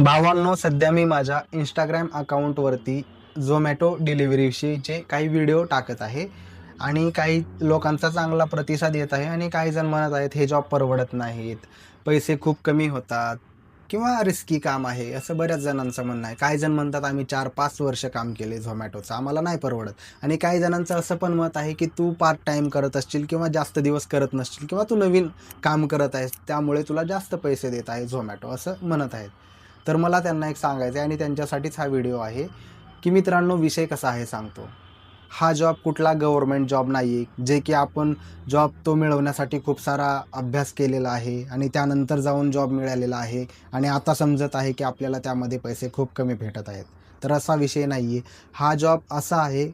भावांनो सध्या मी माझ्या इंस्टाग्राम अकाउंटवरती झोमॅटो डिलिव्हरीविषयीचे काही व्हिडिओ टाकत आहे. आणि काही लोकांचा चांगला प्रतिसाद येत आहे आणि काही जण म्हणत आहेत हे जॉब परवडत नाहीत. पैसे खूप कमी होतात. किंवा रिस्की काम आहे. असं बऱ्याच जणांचं म्हणणं आहे. काही जण म्हणतात आम्ही चार पाच वर्ष काम केले झोमॅटोचं आम्हाला नाही परवडत. आणि काही जणांचं असं पण मत आहे की तू पार्ट टाईम करत असशील किंवा जास्त दिवस करत नसशील किंवा तू नवीन काम करत आहेस त्यामुळे तुला जास्त पैसे देत आहे झोमॅटो असं म्हणत आहेत. तर मला त्यांना एक सांगायचं आहे आणि त्यांच्यासाठीच हा व्हिडिओ आहे की मित्रांनो विषय कसा आहे सांगतो. हा जॉब कुठला गव्हर्मेंट जॉब नाही आहे जे की आपण जॉब तो मिळवण्यासाठी खूप सारा अभ्यास केलेला आहे आणि त्यानंतर जाऊन जॉब मिळालेला आहे आणि आता समजत आहे की आपल्याला त्यामध्ये पैसे खूप कमी भेटत आहेत. तर असा विषय नाही आहे हा जॉब असा आहे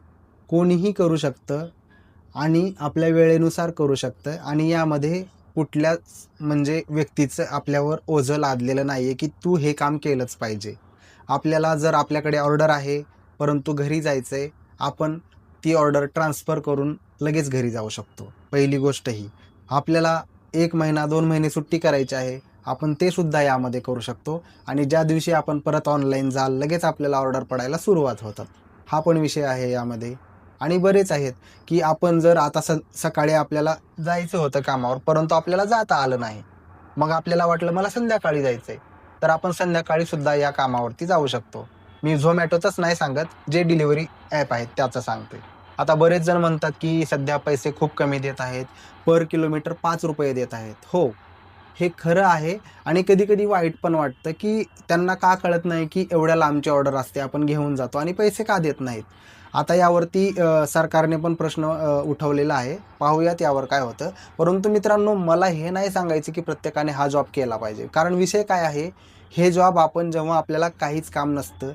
कोणीही करू शकतं आणि आपल्या वेळेनुसार करू शकतं आणि यामध्ये कुठल्याच म्हणजे व्यक्तीचं आपल्यावर ओझं लादलेलं नाही आहे की तू हे काम केलंच पाहिजे. आपल्याला जर आपल्याकडे ऑर्डर आहे परंतु घरी जायचं आहे आपण ती ऑर्डर ट्रान्सफर करून लगेच घरी जाऊ शकतो. पहिली गोष्ट ही. आपल्याला एक महिना दोन महिने सुट्टी करायची आहे आपण ते सुद्धा यामध्ये करू शकतो आणि ज्या दिवशी आपण परत ऑनलाईन जाल लगेच आपल्याला ऑर्डर पडायला सुरुवात होतात. हा पण विषय आहे यामध्ये. आणि बरेच आहेत की आपण जर आता स सकाळी आपल्याला जायचं होतं कामावर परंतु आपल्याला जाता आलं नाही. मग आपल्याला वाटलं मला संध्याकाळी जायचं आहे तर आपण संध्याकाळी सुद्धा या कामावरती जाऊ शकतो. मी झोमॅटोचंच नाही सांगत जे डिलिव्हरी ॲप आहेत त्याचं सांगते. आता बरेच जण म्हणतात की सध्या पैसे खूप कमी देत आहेत पर किलोमीटर पाच रुपये देत आहेत. हो हे खरं आहे. आणि कधी कधी वाईट पण वाटतं की त्यांना का कळत नाही की एवढ्या लांबची ऑर्डर असते आपण घेऊन जातो आणि पैसे का देत नाहीत? आता यावरती सरकारने पण प्रश्न उठवलेला आहे. पाहूयात यावर काय होतं. परंतु मित्रांनो मला हे नाही सांगायचं की प्रत्येकाने हा जॉब केला पाहिजे. कारण विषय काय आहे? हे जॉब आपण जेव्हा आपल्याला काहीच काम नसतं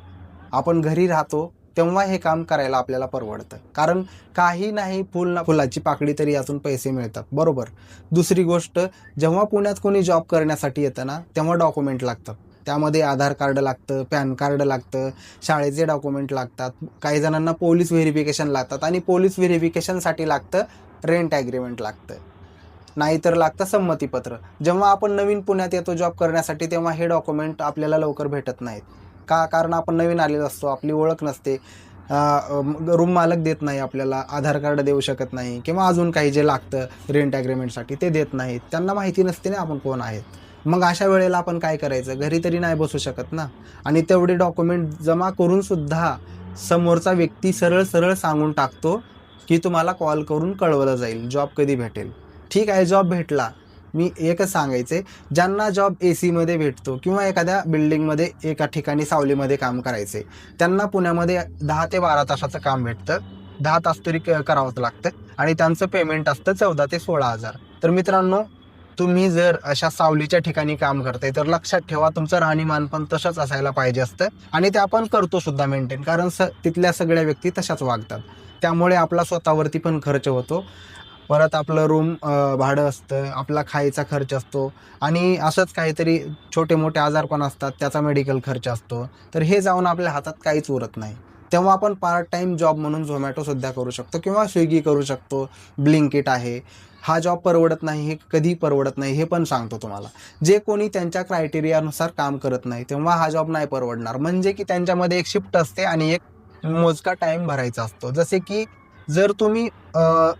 आपण घरी राहतो तेव्हा हे काम करायला आपल्याला परवडतं. कारण काही नाही फुल ना फुलाची पाकडी तरी यातून पैसे मिळतात. बरोबर. दुसरी गोष्ट जेव्हा पुण्यात कोणी जॉब करण्यासाठी येतं ना तेव्हा डॉक्युमेंट लागतात. त्यामध्ये आधार कार्ड लागतं पॅन कार्ड लागतं शाळेचे डॉक्युमेंट लागतात. काही जणांना पोलीस व्हेरिफिकेशन लागतात आणि पोलीस व्हेरिफिकेशनसाठी लागतं रेंट ॲग्रीमेंट लागतं. नाहीतर लागतं संमतीपत्र. जेव्हा आपण नवीन पुण्यात येतो जॉब करण्यासाठी तेव्हा हे डॉक्युमेंट आपल्याला लवकर भेटत नाहीत. का कारण आपण नवीन आलेलो असतो आपली ओळख नसते. रूम मालक देत नाही आपल्याला आधार कार्ड देऊ शकत नाही किंवा अजून काही जे लागतं रेंट ॲग्रीमेंटसाठी ते देत नाहीत. त्यांना माहिती नसते ना आपण कोण आहेत. मग अशा वेळेला आपण काय करायचं? घरी तरी नाही बसू शकत ना. आणि तेवढे डॉक्युमेंट जमा करून सुद्धा समोरचा व्यक्ती सरळ सरळ सांगून टाकतो की तुम्हाला कॉल करून कळवलं जाईल जॉब कधी भेटेल. ठीक आहे जॉब भेटला. मी एकच सांगायचे ज्यांना जॉब ए सीमध्ये भेटतो किंवा एखाद्या बिल्डिंगमध्ये एका ठिकाणी सावलीमध्ये काम करायचे त्यांना पुण्यामध्ये दहा ते बारा तासाचं काम भेटतं. दहा तास तरी क- करावंच लागतं आणि त्यांचं पेमेंट असतं चौदा ते सोळा हजार. तर मित्रांनो तुम्ही जर अशा सावलीच्या ठिकाणी काम करताय तर लक्षात ठेवा तुमचं राहणीमान पण तसंच असायला पाहिजे असतं आणि ते आपण करतो सुद्धा मेंटेन कारण स तिथल्या सगळ्या व्यक्ती तशाच वागतात. त्यामुळे आपला स्वतःवरती पण खर्च होतो. परत आपलं रूम भाडं असतं आपला खायचा खर्च असतो. आणि असंच काहीतरी छोटे मोठे आजार पण असतात त्याचा मेडिकल खर्च असतो. तर हे जाऊन आपल्या हातात काहीच उरत नाही. तेव्हा आपण पार्ट टाईम जॉब म्हणून झोमॅटोसुद्धा करू शकतो किंवा स्विगी करू शकतो. ब्लिंकिट आहे. हा जॉब परवडत नाही हे कधी परवडत नाही हे पण सांगतो तुम्हाला. जे कोणी त्यांच्या क्रायटेरियानुसार काम करत नाही तेव्हा हा जॉब नाही परवडणार. म्हणजे की त्यांच्यामध्ये एक शिफ्ट असते आणि एक मोजका टाईम भरायचा असतो. जसे की जर तुम्ही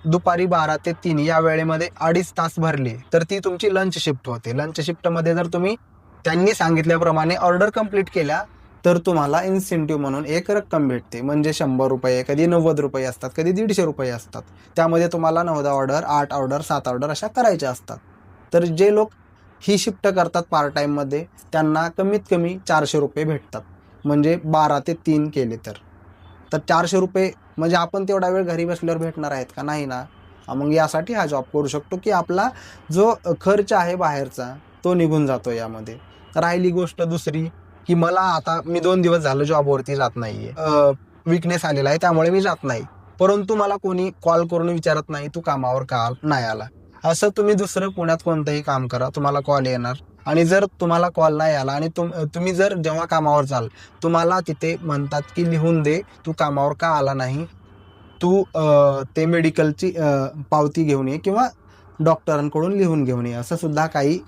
दुपारी बारा ते तीन या वेळेमध्ये अडीच तास भरले तर ती तुमची लंच शिफ्ट होते. लंच शिफ्टमध्ये जर तुम्ही त्यांनी सांगितल्याप्रमाणे ऑर्डर कंप्लीट केल्या तर तुम्हाला इन्सेंटिव्ह म्हणून एक रक्कम भेटते. म्हणजे शंभर रुपये कधी नव्वद रुपये असतात कधी दीडशे रुपये असतात. त्यामध्ये तुम्हाला नवदा ऑर्डर आठ ऑर्डर सात ऑर्डर अशा करायच्या असतात. तर जे लोक ही शिफ्ट करतात पार्ट टाईममध्ये त्यांना कमीत कमी चारशे रुपये भेटतात. म्हणजे बारा ते तीन केले तर. तर चारशे रुपये म्हणजे आपण तेवढा वेळ घरी बसल्यावर भेटणार आहेत का? नाही ना. मग यासाठी हा जॉब करू शकतो की आपला जो खर्च आहे बाहेरचा तो निघून जातो यामध्ये. राहिली गोष्ट दुसरी की मला आता मी दोन दिवस झालं जॉबवरती जात नाहीये. विकनेस आलेला आहे त्यामुळे मी जात नाही. परंतु मला कोणी कॉल करून विचारत नाही तू कामावर काल नाही आला? असं तुम्ही दुसरं पुण्यात कोणतंही काम करा तुम्हाला कॉल येणार. आणि जर तुम्हाला कॉल नाही आला आणि तुम तुम्ही जर जेव्हा कामावर जाल तुम्हाला तिथे म्हणतात की लिहून दे तू कामावर का आला नाही? तू ते मेडिकलची पावती घेऊन ये किंवा डॉक्टरांकडून लिहून घेऊन ये असं सुद्धा काही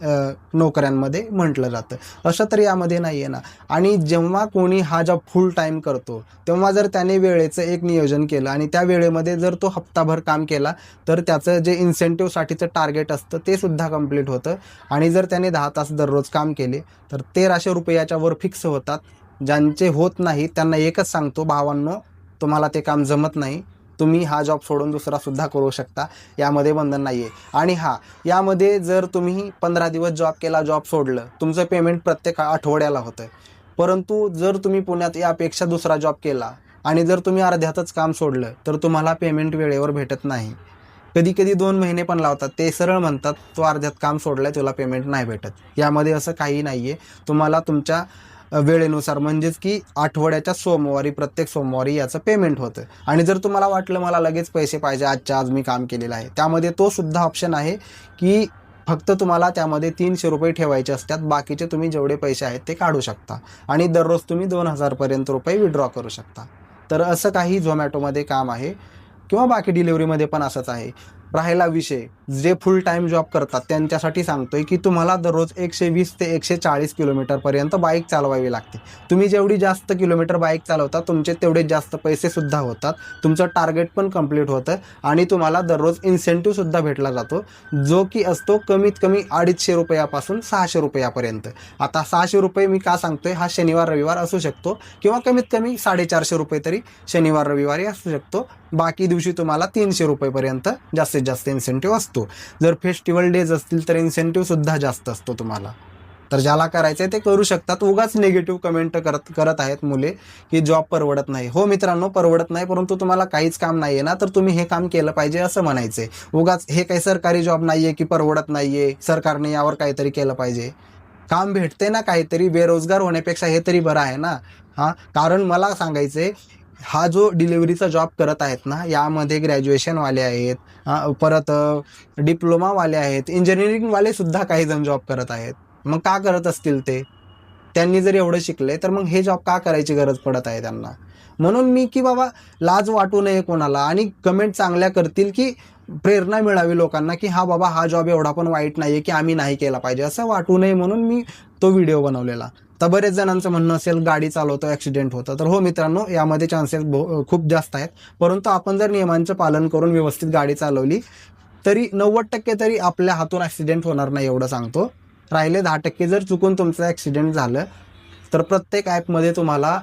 नोकऱ्यांमध्ये म्हटलं जातं. असं तर यामध्ये नाही आहे ना. आणि जेव्हा कोणी हा जॉब फुल टाईम करतो तेव्हा जर त्याने वेळेचं एक नियोजन केलं आणि त्या वेळेमध्ये जर तो हप्ताभर काम केला तर त्याचं जे इन्सेंटिव्हसाठीचं टार्गेट असतं ते सुद्धा कंप्लीट होतं. आणि जर त्याने दहा तास दररोज काम केले तर तेराशे रुपयाच्या वर फिक्स होतात. ज्यांचे होत नाही त्यांना एकच सांगतो भावांनो तुम्हाला ते काम जमत नाही. तुम्ही हा जॉब सोडून दुसरासुद्धा करू शकता. यामध्ये बंधन नाही आहे आणि हा यामध्ये जर तुम्ही पंधरा दिवस जॉब केला जॉब सोडलं तुमचं पेमेंट प्रत्येक आठवड्याला होतं परंतु जर तुम्ही पुण्यात यापेक्षा दुसरा जॉब केला आणि जर तुम्ही अर्ध्यातच काम सोडलं तर तुम्हाला पेमेंट वेळेवर भेटत नाही. कधी कधी दोन महिने पण लावतात. ते सरळ म्हणतात तो अर्ध्यात काम सोडलाय तुला पेमेंट नाही भेटत. यामध्ये असं काही नाही आहे तुम्हाला तुमच्या वेळेनुसार. म्हणजेच की आठवड्याच्या सोमवारी प्रत्येक सोमवारी याचं पेमेंट होतं. आणि जर तुम्हाला वाटलं मला लगेच पैसे पाहिजे आजच्या आज मी काम केलेलं आहे. त्यामध्ये तो सुद्धा ऑप्शन आहे की फक्त तुम्हाला त्यामध्ये तीनशे रुपये ठेवायचे असतात. बाकीचे तुम्ही जेवढे पैसे आहेत ते काढू शकता. आणि दररोज तुम्ही दोन हजारपर्यंत रुपये विड्रॉ करू शकता. तर असं काही झोमॅटोमध्ये काम आहे. किंवा बाकी डिलिव्हरीमध्ये पण असंच आहे. राहिला विषय. जे फुल टाईम जॉब करतात त्यांच्यासाठी सांगतोय की तुम्हाला दररोज एकशे वीस ते एकशे चाळीस किलोमीटरपर्यंत बाईक चालवावी लागते. तुम्ही जेवढी जास्त किलोमीटर बाईक चालवता तुमचे तेवढे जास्त पैसेसुद्धा होतात. तुमचं टार्गेट पण कंप्लीट होतं आणि तुम्हाला दररोज इन्सेंटिव्हसुद्धा भेटला जातो. जो की असतो कमीत कमी अडीचशे रुपयापासून सहाशे रुपयापर्यंत. आता सहाशे रुपये मी का सांगतोय? हा शनिवार रविवार असू शकतो किंवा कमीत कमी साडेचारशे रुपये तरी शनिवार रविवारी असू शकतो. बाकी दिवशी तुम्हाला तीनशे रुपयेपर्यंत जास्तीत जास्त इन्सेंटिव्ह असतो. जर फेस्टिवल डेज असतील तर इन्सेंटिव्हसुद्धा जास्त असतो तुम्हाला. तर ज्याला करायचं आहे ते करू शकतात. उगाच निगेटिव्ह कमेंट करत करत आहेत मुले की जॉब परवडत नाही. हो मित्रांनो परवडत नाही परंतु तुम्हाला काहीच काम नाही आहे ना तर तुम्ही हे काम केलं पाहिजे असं म्हणायचं आहे उगाच हे काही सरकारी जॉब नाही आहे की परवडत नाही आहे सरकारने यावर काहीतरी केलं पाहिजे. काम भेटते ना काहीतरी बेरोजगार होण्यापेक्षा हे तरी बरं आहे ना. हां? कारण मला सांगायचं आहे हा जो डिलिव्हरीचा जॉब करत आहेत ना यामध्ये ग्रॅज्युएशनवाले आहेत परत डिप्लोमावाले आहेत इंजिनिअरिंगवाले सुद्धा काही जण जॉब करत आहेत. मग का करत असतील ते? त्यांनी जर एवढं शिकले तर मग हे जॉब का करायची गरज पडत आहे त्यांना? म्हणून मी की बाबा लाज वाटू नये कोणाला आणि कमेंट चांगल्या करतील की प्रेरणा मिळावी लोकांना की हा बाबा हा जॉब एवढा पण वाईट नाही आहे की आम्ही नाही केला पाहिजे. असं वाटू नये म्हणून मी तो व्हिडिओ बनवलेला. तर बरेच जणांचं म्हणणं असेल गाडी चालवतो ॲक्सिडेंट होतं. तर हो मित्रांनो यामध्ये चान्सेस खूप जास्त आहेत. परंतु आपण जर नियमांचं पालन करून व्यवस्थित गाडी चालवली तरी नव्वद टक्के तरी आपल्या हातून ॲक्सिडेंट होणार नाही एवढं सांगतो. राहिले दहा टक्के जर चुकून तुमचं ॲक्सिडेंट झालं तर प्रत्येक ॲपमध्ये तुम्हाला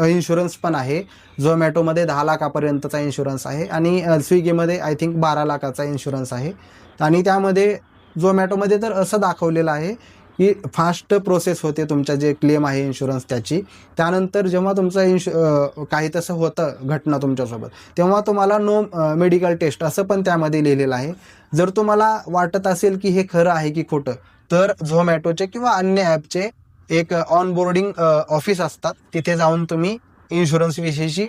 इन्शुरन्स पण आहे. झोमॅटोमध्ये दहा लाखापर्यंतचा इन्शुरन्स आहे आणि स्विगीमध्ये आय थिंक बारा लाखाचा इन्शुरन्स आहे. आणि त्यामध्ये झोमॅटोमध्ये तर असं दाखवलेलं आहे की फास्ट प्रोसेस होते तुमच्या जे क्लेम आहे इन्शुरन्स त्याची. त्यानंतर जेव्हा तुमचं इन्शु काही तसं होतं घटना तुमच्यासोबत तेव्हा तुम्हाला नो मेडिकल टेस्ट असं पण त्यामध्ये लिहिलेलं आहे. जर तुम्हाला वाटत असेल की हे खरं आहे की खोटं तर झोमॅटोचे किंवा अन्य ॲपचे एक ऑन बोर्डिंग ऑफिस असतात. तिथे जाऊन तुम्ही इन्शुरन्स विषयीची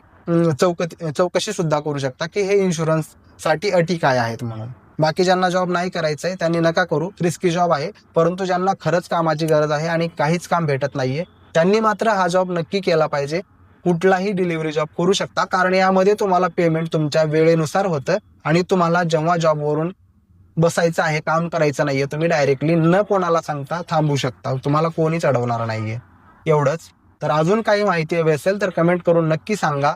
चौक चौकशी सुद्धा करू शकता की हे इन्शुरन्ससाठी अटी काय आहेत म्हणून. बाकी ज्यांना जॉब नाही करायचं आहे त्यांनी नका करू. रिस्की जॉब आहे. परंतु ज्यांना खरंच कामाची गरज आहे आणि काहीच काम भेटत नाहीये त्यांनी मात्र हा जॉब नक्की केला पाहिजे. कुठलाही डिलिव्हरी जॉब करू शकता. कारण यामध्ये तुम्हाला पेमेंट तुमच्या वेळेनुसार होतं आणि तुम्हाला जेव्हा जॉबवरून बसायचं आहे काम करायचं नाहीये तुम्ही डायरेक्टली न कोणाला सांगता थांबू शकता. तुम्हाला कोणीच अडवणार नाहीये. एवढंच. तर अजून काही माहिती हवी असेल तर कमेंट करून नक्की सांगा.